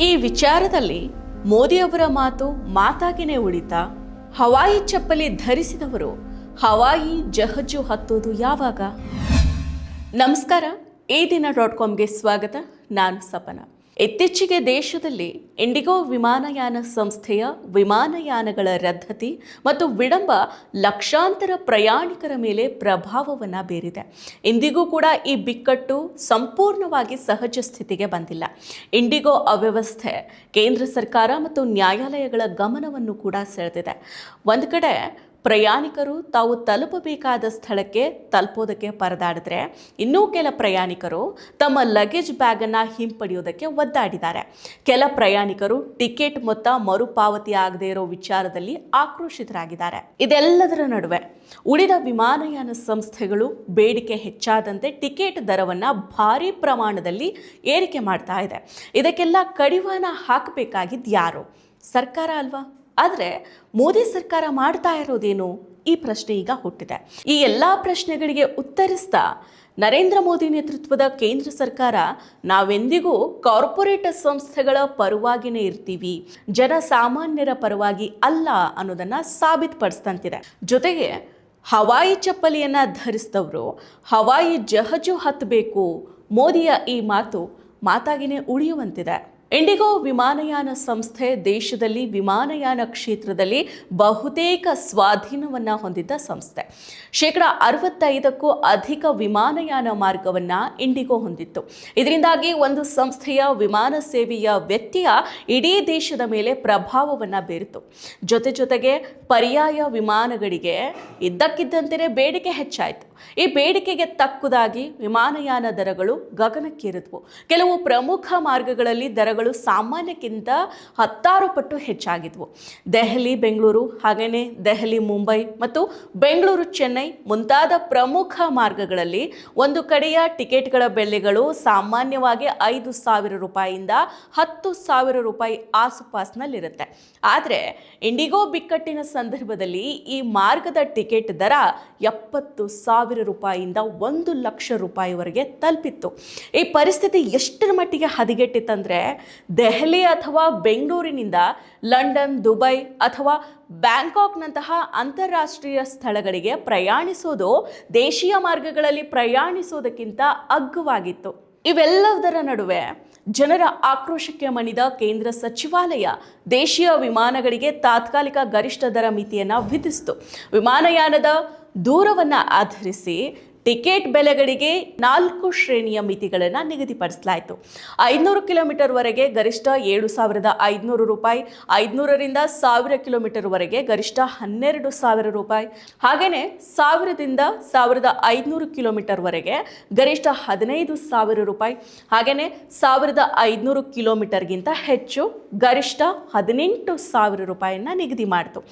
ಈ ವಿಚಾರದಲ್ಲಿ ಮೋದಿಯವರ ಮಾತು ಮಾತಾಗಿನೇ ಉಳಿತಾ. ಹವಾಯಿ ಚಪ್ಪಲಿ ಧರಿಸಿದವರು ಹವಾಯಿ ಜಹಜು ಹತ್ತೋದು ಯಾವಾಗ? ನಮಸ್ಕಾರ, ಈ ದಿನ ಡಾಟ್ ಕಾಮ್ಗೆ ಸ್ವಾಗತ. ನಾನು ಸಪನ. ಇತ್ತೀಚೆಗೆ ದೇಶದಲ್ಲಿ ಇಂಡಿಗೋ ವಿಮಾನಯಾನ ಸಂಸ್ಥೆಯ ವಿಮಾನಯಾನಗಳ ರದ್ದತಿ ಮತ್ತು ವಿಳಂಬ ಲಕ್ಷಾಂತರ ಪ್ರಯಾಣಿಕರ ಮೇಲೆ ಪ್ರಭಾವವನ್ನು ಬೀರಿದೆ. ಇಂದಿಗೂ ಕೂಡ ಈ ಬಿಕ್ಕಟ್ಟು ಸಂಪೂರ್ಣವಾಗಿ ಸಹಜ ಸ್ಥಿತಿಗೆ ಬಂದಿಲ್ಲ. ಇಂಡಿಗೋ ಅವ್ಯವಸ್ಥೆ ಕೇಂದ್ರ ಸರ್ಕಾರ ಮತ್ತು ನ್ಯಾಯಾಲಯಗಳ ಗಮನವನ್ನು ಕೂಡ ಸೆಳೆದಿದೆ. ಒಂದು ಕಡೆ ಪ್ರಯಾಣಿಕರು ತಾವು ತಲುಪಬೇಕಾದ ಸ್ಥಳಕ್ಕೆ ತಲುಪೋದಕ್ಕೆ ಪರದಾಡಿದ್ರೆ ಇನ್ನೂ ಕೆಲ ಪ್ರಯಾಣಿಕರು ತಮ್ಮ ಲಗೇಜ್ ಬ್ಯಾಗನ್ನು ಹಿಂಪಡೆಯೋದಕ್ಕೆ ಒದ್ದಾಡಿದ್ದಾರೆ. ಕೆಲ ಪ್ರಯಾಣಿಕರು ಟಿಕೆಟ್ ಮೊತ್ತ ಮರುಪಾವತಿ ಆಗದೇ ಇರೋ ವಿಚಾರದಲ್ಲಿ ಆಕ್ರೋಶಿತರಾಗಿದ್ದಾರೆ. ಇದೆಲ್ಲದರ ನಡುವೆ ಉಳಿದ ವಿಮಾನಯಾನ ಸಂಸ್ಥೆಗಳು ಬೇಡಿಕೆ ಹೆಚ್ಚಾದಂತೆ ಟಿಕೆಟ್ ದರವನ್ನು ಭಾರಿ ಪ್ರಮಾಣದಲ್ಲಿ ಏರಿಕೆ ಮಾಡ್ತಾ ಇದೆ. ಇದಕ್ಕೆಲ್ಲ ಕಡಿವಾಣ ಹಾಕಬೇಕಾಗಿದ್ದು ಯಾರು? ಸರ್ಕಾರ ಅಲ್ವಾ? ಆದರೆ ಮೋದಿ ಸರ್ಕಾರ ಮಾಡ್ತಾ ಇರೋದೇನು? ಈ ಪ್ರಶ್ನೆ ಈಗ ಹುಟ್ಟಿದೆ. ಈ ಎಲ್ಲ ಪ್ರಶ್ನೆಗಳಿಗೆ ಉತ್ತರಿಸ್ತಾ ನರೇಂದ್ರ ಮೋದಿ ನೇತೃತ್ವದ ಕೇಂದ್ರ ಸರ್ಕಾರ, ನಾವೆಂದಿಗೂ ಕಾರ್ಪೊರೇಟ್ ಸಂಸ್ಥೆಗಳ ಪರವಾಗಿನೇ ಇರ್ತೀವಿ. ಜನಸಾಮಾನ್ಯರ ಪರವಾಗಿ ಅಲ್ಲ ಅನ್ನೋದನ್ನ ಸಾಬೀತುಪಡಿಸ್ತಂತಿದೆ ಜೊತೆಗೆ ಹವಾಯಿ ಚಪ್ಪಲಿಯನ್ನ ಧರಿಸಿದವರು, ಹವಾಯಿ ಜಹಜು ಹತ್ತಬೇಕು ಮೋದಿಯ ಈ ಮಾತು ಮಾತಾಗಿನೇ ಉಳಿಯುವಂತಿದೆ. ಇಂಡಿಗೋ ವಿಮಾನಯಾನ ಸಂಸ್ಥೆ ದೇಶದಲ್ಲಿ ವಿಮಾನಯಾನ ಕ್ಷೇತ್ರದಲ್ಲಿ ಬಹುತೇಕ ಸ್ವಾಧೀನವನ್ನು ಹೊಂದಿದ್ದ ಸಂಸ್ಥೆ. ಶೇಕಡ ಅರವತ್ತೈದಕ್ಕೂ ಅಧಿಕ ವಿಮಾನಯಾನ ಮಾರ್ಗವನ್ನು ಇಂಡಿಗೋ ಹೊಂದಿತ್ತು. ಇದರಿಂದಾಗಿ ಒಂದು ಸಂಸ್ಥೆಯ ವಿಮಾನ ಸೇವೆಯ ವ್ಯಕ್ತಿಯ ಇಡೀ ದೇಶದ ಮೇಲೆ ಪ್ರಭಾವವನ್ನು ಬೀರಿತು. ಜೊತೆ ಜೊತೆಗೆ ಪರ್ಯಾಯ ವಿಮಾನಗಳಿಗೆ ಇದ್ದಕ್ಕಿದ್ದಂತೆಯೇ ಬೇಡಿಕೆ ಹೆಚ್ಚಾಯಿತು. ಈ ಬೇಡಿಕೆಗೆ ತಕ್ಕುದಾಗಿ ವಿಮಾನಯಾನ ದರಗಳು ಗಗನಕ್ಕೇರಿದ್ವು. ಕೆಲವು ಪ್ರಮುಖ ಮಾರ್ಗಗಳಲ್ಲಿ ದರಗಳು ಸಾಮಾನ್ಯಕ್ಕಿಂತ ಹತ್ತಾರು ಪಟ್ಟು ಹೆಚ್ಚಾಗಿದ್ವು. ದೆಹಲಿ, ಬೆಂಗಳೂರು ಹಾಗೆಯೇ ದೆಹಲಿ, ಮುಂಬೈ ಮತ್ತು ಬೆಂಗಳೂರು, ಚೆನ್ನೈ ಮುಂತಾದ ಪ್ರಮುಖ ಮಾರ್ಗಗಳಲ್ಲಿ ಒಂದು ಕಡೆಯ ಟಿಕೆಟ್ಗಳ ಬೆಲೆಗಳು ಸಾಮಾನ್ಯವಾಗಿ ಐದು ಸಾವಿರ ರೂಪಾಯಿಯಿಂದ ಹತ್ತು ಸಾವಿರ ರೂಪಾಯಿ ಆಸುಪಾಸಿನಲ್ಲಿರುತ್ತೆ. ಆದರೆ ಇಂಡಿಗೋ ಬಿಕ್ಕಟ್ಟಿನ ಸಂದರ್ಭದಲ್ಲಿ ಈ ಮಾರ್ಗದ ಟಿಕೆಟ್ ದರ ಎಪ್ಪತ್ತು ಸಾವಿರ ರೂಪಾಯಿಯಿಂದ ಒಂದು ಲಕ್ಷ ರೂಪಾಯಿವರೆಗೆ ತಲುಪಿತ್ತು. ಈ ಪರಿಸ್ಥಿತಿ ಎಷ್ಟರ ಮಟ್ಟಿಗೆ ಹದಗೆಟ್ಟಿತ್ತಂದರೆ ದೆಹಲಿ ಅಥವಾ ಬೆಂಗಳೂರಿನಿಂದ ಲಂಡನ್, ದುಬೈ ಅಥವಾ ಬ್ಯಾಂಕಾಕ್ನಂತಹ ಅಂತಾರಾಷ್ಟ್ರೀಯ ಸ್ಥಳಗಳಿಗೆ ಪ್ರಯಾಣಿಸೋದು ದೇಶೀಯ ಮಾರ್ಗಗಳಲ್ಲಿ ಪ್ರಯಾಣಿಸೋದಕ್ಕಿಂತ ಅಗ್ಗವಾಗಿತ್ತು. ಇವೆಲ್ಲದರ ನಡುವೆ ಜನರ ಆಕ್ರೋಶಕ್ಕೆ ಮಣಿದ ಕೇಂದ್ರ ಸಚಿವಾಲಯ ದೇಶೀಯ ವಿಮಾನಗಳಿಗೆ ತಾತ್ಕಾಲಿಕ ಗರಿಷ್ಠ ದರ ಮಿತಿಯನ್ನು ವಿಧಿಸಿತು. ವಿಮಾನಯಾನದ ದೂರವನ್ನು ಆಧರಿಸಿ ಟಿಕೆಟ್ ಬೆಲೆಗಳಿಗೆ ನಾಲ್ಕು ಶ್ರೇಣಿಯ ಮಿತಿಗಳನ್ನು ನಿಗದಿಪಡಿಸಲಾಯಿತು. ಐದುನೂರು ಕಿಲೋಮೀಟರ್ವರೆಗೆ ಗರಿಷ್ಠ ಏಳು ಸಾವಿರದ ಐದುನೂರು ರೂಪಾಯಿ ಐದುನೂರರಿಂದ ಸಾವಿರ ಕಿಲೋಮೀಟರ್ವರೆಗೆ ಗರಿಷ್ಠ ಹನ್ನೆರಡು ಸಾವಿರ ರೂಪಾಯಿ. ಹಾಗೆಯೇ ಸಾವಿರದಿಂದ ಸಾವಿರದ ಐದುನೂರು ಕಿಲೋಮೀಟರ್ವರೆಗೆ ಗರಿಷ್ಠ ಹದಿನೈದು ಸಾವಿರ ರೂಪಾಯಿ. ಹಾಗೆಯೇ ಸಾವಿರದ ಐದುನೂರು ಕಿಲೋಮೀಟರ್ಗಿಂತ ಹೆಚ್ಚು ಗರಿಷ್ಠ ಹದಿನೆಂಟು ಸಾವಿರ ರೂಪಾಯಿಯನ್ನು ನಿಗದಿ ಮಾಡಿತು.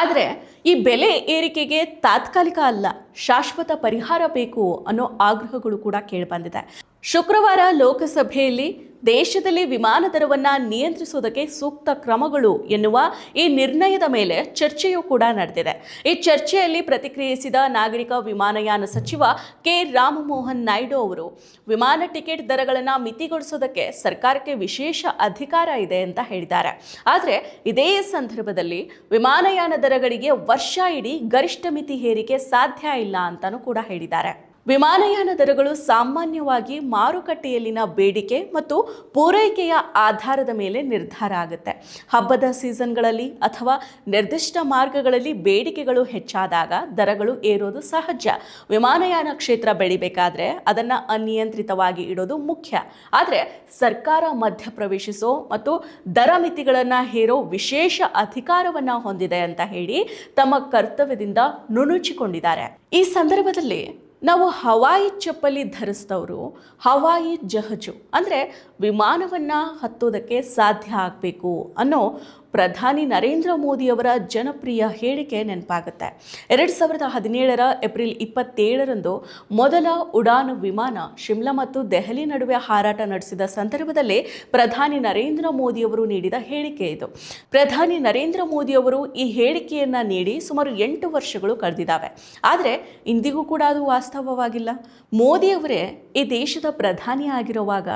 ಆದರೆ ಈ ಬೆಲೆ ಏರಿಕೆಗೆ ತಾತ್ಕಾಲಿಕ ಅಲ್ಲ. ಶಾಶ್ವತ ಪರಿಹಾರ ಬೇಕು ಅನ್ನೋ ಆಗ್ರಹಗಳು ಕೂಡ ಕೇಳಿಬಂದಿದೆ ಶುಕ್ರವಾರ ಲೋಕಸಭೆಯಲ್ಲಿ ದೇಶದಲ್ಲಿ ವಿಮಾನ ದರವನ್ನು ನಿಯಂತ್ರಿಸುವುದಕ್ಕೆ ಸೂಕ್ತ ಕ್ರಮಗಳು ಎನ್ನುವ ಈ ನಿರ್ಣಯದ ಮೇಲೆ ಚರ್ಚೆಯೂ ಕೂಡ ನಡೆದಿದೆ. ಈ ಚರ್ಚೆಯಲ್ಲಿ ಪ್ರತಿಕ್ರಿಯಿಸಿದ ನಾಗರಿಕ ವಿಮಾನಯಾನ ಸಚಿವ ಕೆ. ರಾಮಮೋಹನ್ ನಾಯ್ಡು ಅವರು, ವಿಮಾನ ಟಿಕೆಟ್ ದರಗಳನ್ನು ಮಿತಿಗೊಳಿಸೋದಕ್ಕೆ ಸರ್ಕಾರಕ್ಕೆ ವಿಶೇಷ ಅಧಿಕಾರ ಇದೆ ಅಂತ ಹೇಳಿದ್ದಾರೆ. ಆದರೆ ಇದೇ ಸಂದರ್ಭದಲ್ಲಿ ವಿಮಾನಯಾನ ದರಗಳಿಗೆ ವರ್ಷ ಇಡೀ ಗರಿಷ್ಠ ಮಿತಿ ಹೇರಿಕೆ ಸಾಧ್ಯ ಇಲ್ಲ ಅಂತಲೂ ಕೂಡ ಹೇಳಿದ್ದಾರೆ. ವಿಮಾನಯಾನ ದರಗಳು ಸಾಮಾನ್ಯವಾಗಿ ಮಾರುಕಟ್ಟೆಯಲ್ಲಿನ ಬೇಡಿಕೆ ಮತ್ತು ಪೂರೈಕೆಯ ಆಧಾರದ ಮೇಲೆ ನಿರ್ಧಾರ ಆಗುತ್ತೆ. ಹಬ್ಬದ ಸೀಸನ್ಗಳಲ್ಲಿ ಅಥವಾ ನಿರ್ದಿಷ್ಟ ಮಾರ್ಗಗಳಲ್ಲಿ ಬೇಡಿಕೆಗಳು ಹೆಚ್ಚಾದಾಗ ದರಗಳು ಏರೋದು ಸಹಜ. ವಿಮಾನಯಾನ ಕ್ಷೇತ್ರ ಬೆಳಿಬೇಕಾದ್ರೆ ಅದನ್ನು ಅನಿಯಂತ್ರಿತವಾಗಿ ಇಡೋದು ಮುಖ್ಯ. ಆದರೆ ಸರ್ಕಾರ ಮಧ್ಯಪ್ರವೇಶಿಸೋ ಮತ್ತು ದರ ಮಿತಿಗಳನ್ನು ಹೇರೋ ವಿಶೇಷ ಅಧಿಕಾರವನ್ನು ಹೊಂದಿದೆ ಅಂತ ಹೇಳಿ ತಮ್ಮ ಕರ್ತವ್ಯದಿಂದ ನುಣುಚಿಕೊಂಡಿದ್ದಾರೆ. ಈ ಸಂದರ್ಭದಲ್ಲಿ ನಾವು ಹವಾಯಿ ಚಪ್ಪಲಿ ಧರಿಸಿದವರು ಹವಾಯಿ ಜಹಜು. ಅಂದರೆ ವಿಮಾನವನ್ನು ಹತ್ತೋದಕ್ಕೆ ಸಾಧ್ಯ ಆಗಬೇಕು ಅನ್ನೋ ಪ್ರಧಾನಿ ನರೇಂದ್ರ ಮೋದಿಯವರ ಜನಪ್ರಿಯ ಹೇಳಿಕೆ ನೆನಪಾಗುತ್ತೆ. ಎರಡು ಸಾವಿರದ ಹದಿನೇಳರ ಏಪ್ರಿಲ್ ಇಪ್ಪತ್ತೇಳರಂದು ಮೊದಲ ಉಡಾನ್ ವಿಮಾನ ಶಿಮ್ಲಾ ಮತ್ತು ದೆಹಲಿ ನಡುವೆ ಹಾರಾಟ ನಡೆಸಿದ ಸಂದರ್ಭದಲ್ಲಿ ಪ್ರಧಾನಿ ನರೇಂದ್ರ ಮೋದಿಯವರು ನೀಡಿದ ಹೇಳಿಕೆ ಇದು. ಪ್ರಧಾನಿ ನರೇಂದ್ರ ಮೋದಿಯವರು ಈ ಹೇಳಿಕೆಯನ್ನು ನೀಡಿ ಸುಮಾರು ಎಂಟು ವರ್ಷಗಳು ಕಳೆದಿದ್ದಾವೆ. ಆದರೆ ಇಂದಿಗೂ ಕೂಡ ಅದು ವಾಸ್ತವವಾಗಿಲ್ಲ. ಮೋದಿಯವರೇ ಈ ದೇಶದ ಪ್ರಧಾನಿ ಆಗಿರುವಾಗ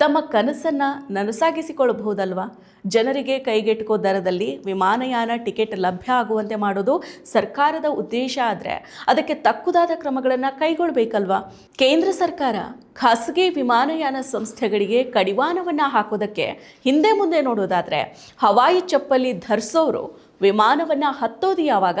ತಮ್ಮ ಕನಸನ್ನು ನನಸಾಗಿಸಿಕೊಳ್ಳಬಹುದಲ್ವಾ? ಜನರಿಗೆ ಕೈಗೆಟುಕೋ ದರದಲ್ಲಿ ವಿಮಾನಯಾನ ಟಿಕೆಟ್ ಲಭ್ಯ ಆಗುವಂತೆ ಮಾಡೋದು ಸರ್ಕಾರದ ಉದ್ದೇಶ ಆದರೆ ಅದಕ್ಕೆ ತಕ್ಕುದಾದ ಕ್ರಮಗಳನ್ನು ಕೈಗೊಳ್ಳಬೇಕಲ್ವಾ ಕೇಂದ್ರ ಸರ್ಕಾರ ಖಾಸಗಿ ವಿಮಾನಯಾನ ಸಂಸ್ಥೆಗಳಿಗೆ ಕಡಿವಾಣವನ್ನು ಹಾಕೋದಕ್ಕೆ ಹಿಂದೆ ಮುಂದೆ ನೋಡೋದಾದರೆ ಹವಾಯಿ ಚಪ್ಪಲಿ ಧರಿಸೋರು ವಿಮಾನವನ್ನು ಹತ್ತೋದು ಯಾವಾಗ?